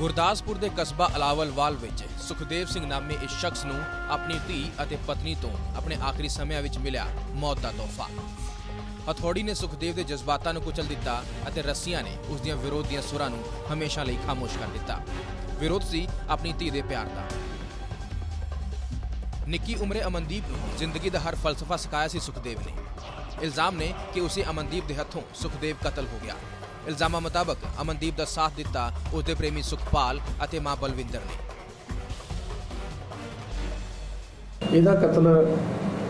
ਗੁਰਦਾਸਪੁਰ ਦੇ ਕਸਬਾ ਅਲਾਵਲਵਾਲ ਵਿੱਚ ਸੁਖਦੇਵ ਸਿੰਘ ਨਾਮੇ ਇਸ ਸ਼ਖਸ ਨੂੰ ਆਪਣੀ ਧੀ ਅਤੇ ਪਤਨੀ ਤੋਂ ਆਪਣੇ ਆਖਰੀ ਸਮਿਆਂ ਵਿੱਚ ਮਿਲਿਆ ਮੌਤ ਦਾ ਤੋਹਫਾ। ਹਥੌੜੀ ਨੇ ਸੁਖਦੇਵ ਦੇ ਜਜ਼ਬਾਤਾਂ ਨੂੰ ਕੁਚਲ ਦਿੱਤਾ ਅਤੇ ਰੱਸੀਆਂ ਨੇ ਉਸ ਦੀਆਂ ਵਿਰੋਧ ਦੀਆਂ ਸੁਰਾਂ ਨੂੰ ਹਮੇਸ਼ਾ ਲਈ ਖਾਮੋਸ਼ ਕਰ ਦਿੱਤਾ। ਵਿਰੋਧ ਸੀ ਆਪਣੀ ਧੀ ਦੇ ਪਿਆਰ ਦਾ। ਨਿੱਕੀ ਉਮਰੇ ਅਮਨਦੀਪ ਨੂੰ ਜ਼ਿੰਦਗੀ ਦਾ ਹਰ ਫਲਸਫਾ ਸਿਖਾਇਆ ਸੀ ਸੁਖਦੇਵ ਨੇ। ਇਲਜ਼ਾਮ ਨੇ ਕਿ ਉਸੇ ਅਮਨਦੀਪ ਦੇ ਹੱਥੋਂ ਸੁਖਦੇਵ ਕਤਲ ਹੋ ਗਿਆ। ਇਲਜ਼ਾਮਾਂ ਮੁਤਾਬਕ ਅਮਨਦੀਪ ਦਾ ਸਾਥ ਦਿੱਤਾ ਉਸਦੇ ਪ੍ਰੇਮੀ ਸੁਖਪਾਲ ਅਤੇ ਮਾਂ ਬਲਵਿੰਦਰ ਨੇ। ਇਹਦਾ ਕਤਲ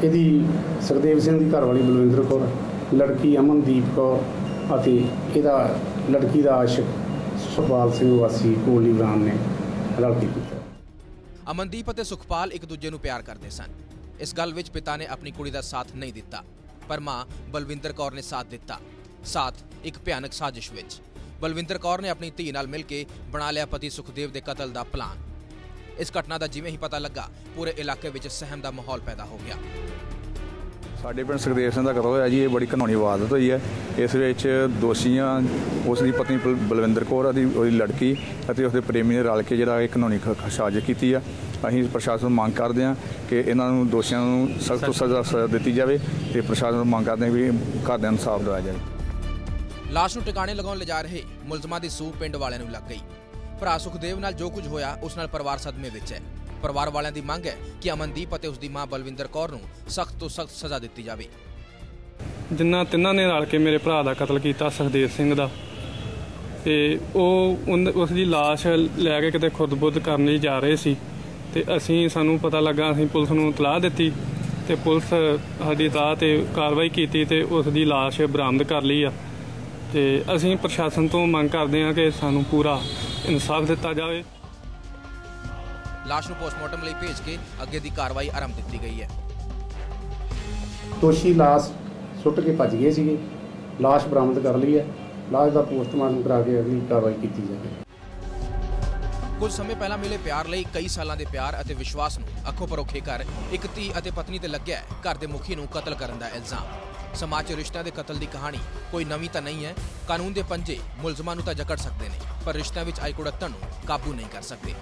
ਇਹਦੀ ਸੁਖਦੇਵ ਸਿੰਘ ਦੀ ਘਰਵਾਲੀ ਬਲਵਿੰਦਰ ਕੌਰ ਲੜਕੀ ਅਮਨਦੀਪ ਕੌਰ ਅਤੇ ਇਹਦਾ ਲੜਕੀ ਦਾ ਆਸ਼ਿਕ ਸੁਖਪਾਲ ਸਿੰਘ ਵਾਸੀ ਕੋਲੀ ਬਰਾਨ ਨੇ ਰਲ ਕੇ ਕੀਤਾ। ਅਮਨਦੀਪ ਅਤੇ ਸੁਖਪਾਲ ਇੱਕ ਦੂਜੇ ਨੂੰ ਪਿਆਰ ਕਰਦੇ ਸਨ। ਇਸ ਗੱਲ ਵਿੱਚ ਪਿਤਾ ਨੇ ਆਪਣੀ ਕੁੜੀ ਦਾ ਸਾਥ ਨਹੀਂ ਦਿੱਤਾ ਪਰ ਮਾਂ ਬਲਵਿੰਦਰ ਕੌਰ ਨੇ ਸਾਥ ਦਿੱਤਾ। ਸਾਥ, ਇੱਕ ਭਿਆਨਕ ਸਾਜ਼ਿਸ਼ ਵਿੱਚ। ਬਲਵਿੰਦਰ ਕੌਰ ਨੇ ਆਪਣੀ ਧੀ ਨਾਲ ਮਿਲ ਕੇ ਬਣਾ ਲਿਆ ਪਤੀ ਸੁਖਦੇਵ ਦੇ ਕਤਲ ਦਾ ਪਲਾਨ। ਇਸ ਘਟਨਾ ਦਾ ਜਿਵੇਂ ਹੀ ਪਤਾ ਲੱਗਾ, ਪੂਰੇ ਇਲਾਕੇ ਵਿੱਚ ਸਹਿਮ ਦਾ ਮਾਹੌਲ ਪੈਦਾ ਹੋ ਗਿਆ। ਸਾਡੇ ਪਿੰਡ ਸੁਖਦੇਵ ਸਿੰਘ ਦਾ ਕਤਲ ਹੋਇਆ ਜੀ, ਇਹ ਬੜੀ ਘਨੌਣੀ ਵਾਰਦਾਤ ਹੋਈ ਹੈ। ਇਸ ਵਿੱਚ ਦੋਸ਼ੀਆਂ, ਉਸ ਦੀ ਪਤਨੀ ਬਲ- ਬਲਵਿੰਦਰ ਕੌਰ ਅਤੇ ਉਹਦੀ ਲੜਕੀ ਅਤੇ ਉਸਦੇ ਪ੍ਰੇਮੀ ਨੇ ਰਲ ਕੇ ਜਿਹੜਾ ਇਹ ਘਨੌਣੀ ਖ- ਸਾਜ਼ਿਸ਼ ਕੀਤੀ ਆ। ਅਸੀਂ ਪ੍ਰਸ਼ਾਸਨ ਨੂੰ ਮੰਗ ਕਰਦੇ ਹਾਂ ਕਿ ਇਹਨਾਂ ਨੂੰ, ਦੋਸ਼ੀਆਂ ਨੂੰ ਸਖਤ ਤੋਂ ਸਜ਼ਾ ਸਜ਼ਾ ਦਿੱਤੀ ਜਾਵੇ ਤੇ ਪ੍ਰਸ਼ਾਸਨ ਨੂੰ ਮੰਗ ਕਰਦੇ ਹਾਂ ਵੀ ਘਰਦਿਆਂ ਨੂੰ ਇਨਸਾਫ ਦਿਵਾਇਆ ਜਾਵੇ। ਲਾਸ਼ ਨੂੰ ਟਿਕਾਣੇ ਲਗਾਉਣ ਲਿਜਾ ਰਹੇ ਮੁਲਜ਼ਮਾਂ ਦੀ ਸੂਹ ਪਿੰਡ ਵਾਲਿਆਂ ਨੂੰ ਲੱਗ ਗਈ। ਭਰਾ ਸੁਖਦੇਵ ਨਾਲ ਜੋ ਕੁਝ ਹੋਇਆ, ਉਸ ਨਾਲ ਪਰਿਵਾਰ ਸਦਮੇ ਵਿੱਚ ਹੈ। ਪਰਿਵਾਰ ਵਾਲਿਆਂ ਦੀ ਮੰਗ ਹੈ ਕਿ ਅਮਨਦੀਪ ਅਤੇ ਉਸ ਦੀ ਮਾਂ ਬਲਵਿੰਦਰ ਕੌਰ ਨੂੰ ਸਖਤ ਤੋਂ ਸਖਤ ਸਜ਼ਾ ਦਿੱਤੀ ਜਾਵੇ। ਜਿਨ੍ਹਾਂ ਤਿੰਨਾਂ ਨੇ ਰਲ ਕੇ ਮੇਰੇ ਭਰਾ ਦਾ ਕਤਲ ਕੀਤਾ, ਸੁਖਦੇਵ ਸਿੰਘ ਦਾ। ਤੇ ਉਹ ਉਸ ਦੀ ਲਾਸ਼ ਲੈ ਕੇ ਕਿਤੇ ਖੁਰਦਬੁੱਧ ਕਰਨ ਲਈ ਜਾ ਰਹੇ ਸੀ। ਤੇ ਅਸੀਂ, ਸਾਨੂੰ ਪਤਾ ਲੱਗਾ, ਅਸੀਂ ਪੁਲਿਸ ਨੂੰ ਇਤਲਾਹ ਦਿੱਤੀ ਤੇ ਪੁਲਿਸ ਸਾਡੀ ਇਤਲਾਹ ਤੇ ਕਾਰਵਾਈ ਕੀਤੀ ਤੇ ਉਸ ਦੀ ਲਾਸ਼ ਬਰਾਮਦ ਕਰ ਲਈ ਆ। ਤੇ ਅਸੀਂ ਪ੍ਰਸ਼ਾਸਨ ਤੋਂ ਮੰਗ ਕਰਦੇ ਹਾਂ ਕਿ ਸਾਨੂੰ ਪੂਰਾ ਇਨਸਾਫ ਦਿੱਤਾ ਜਾਵੇ। ਲਾਸ਼ ਨੂੰ ਪੋਸਟਮਾਰਟਮ ਲਈ ਭੇਜ ਕੇ ਅੱਗੇ ਦੀ ਕਾਰਵਾਈ ਆਰੰਭ ਦਿੱਤੀ ਗਈ ਹੈ। ਦੋਸ਼ੀ ਲਾਸ਼ ਸੁੱਟ ਕੇ ਭੱਜ ਗਏ ਸੀਗੇ। ਲਾਸ਼ ਬਰਾਮਦ ਕਰ ਲਈ ਹੈ। ਲਾਸ਼ ਦਾ ਪੋਸਟਮਾਰਟਮ ਕਰਾ ਕੇ ਅਗਲੀ ਕਾਰਵਾਈ ਕੀਤੀ ਜਾਵੇ। ਕੁਝ ਸਮੇਂ ਪਹਿਲਾਂ ਮਿਲੇ ਪਿਆਰ ਲਈ ਕਈ ਸਾਲਾਂ ਦੇ ਪਿਆਰ ਅਤੇ ਵਿਸ਼ਵਾਸ ਨੂੰ ਅੱਖੋਂ ਪਰੋਖੇ ਕਰ ਇੱਕ ਧੀ ਅਤੇ ਪਤਨੀ ਤੇ ਲੱਗਿਆ ਘਰ ਦੇ ਮੁਖੀ ਨੂੰ ਕਤਲ ਕਰਨ ਦਾ ਇਲਜ਼ਾਮ। ਸਮਾਜ 'ਚ ਰਿਸ਼ਤਿਆਂ ਦੇ ਕਤਲ ਦੀ ਕਹਾਣੀ ਕੋਈ ਨਵੀਂ ਤਾਂ ਨਹੀਂ ਹੈ। ਕਾਨੂੰਨ ਦੇ ਪੰਜੇ ਮੁਲਜ਼ਮਾਂ ਨੂੰ ਤਾਂ ਜਕੜ ਸਕਦੇ ਨੇ, ਪਰ ਰਿਸ਼ਤਿਆਂ ਵਿੱਚ ਆਈ ਕੁੜੱਤਣ ਨੂੰ ਕਾਬੂ ਨਹੀਂ ਕਰ ਸਕਦੇ।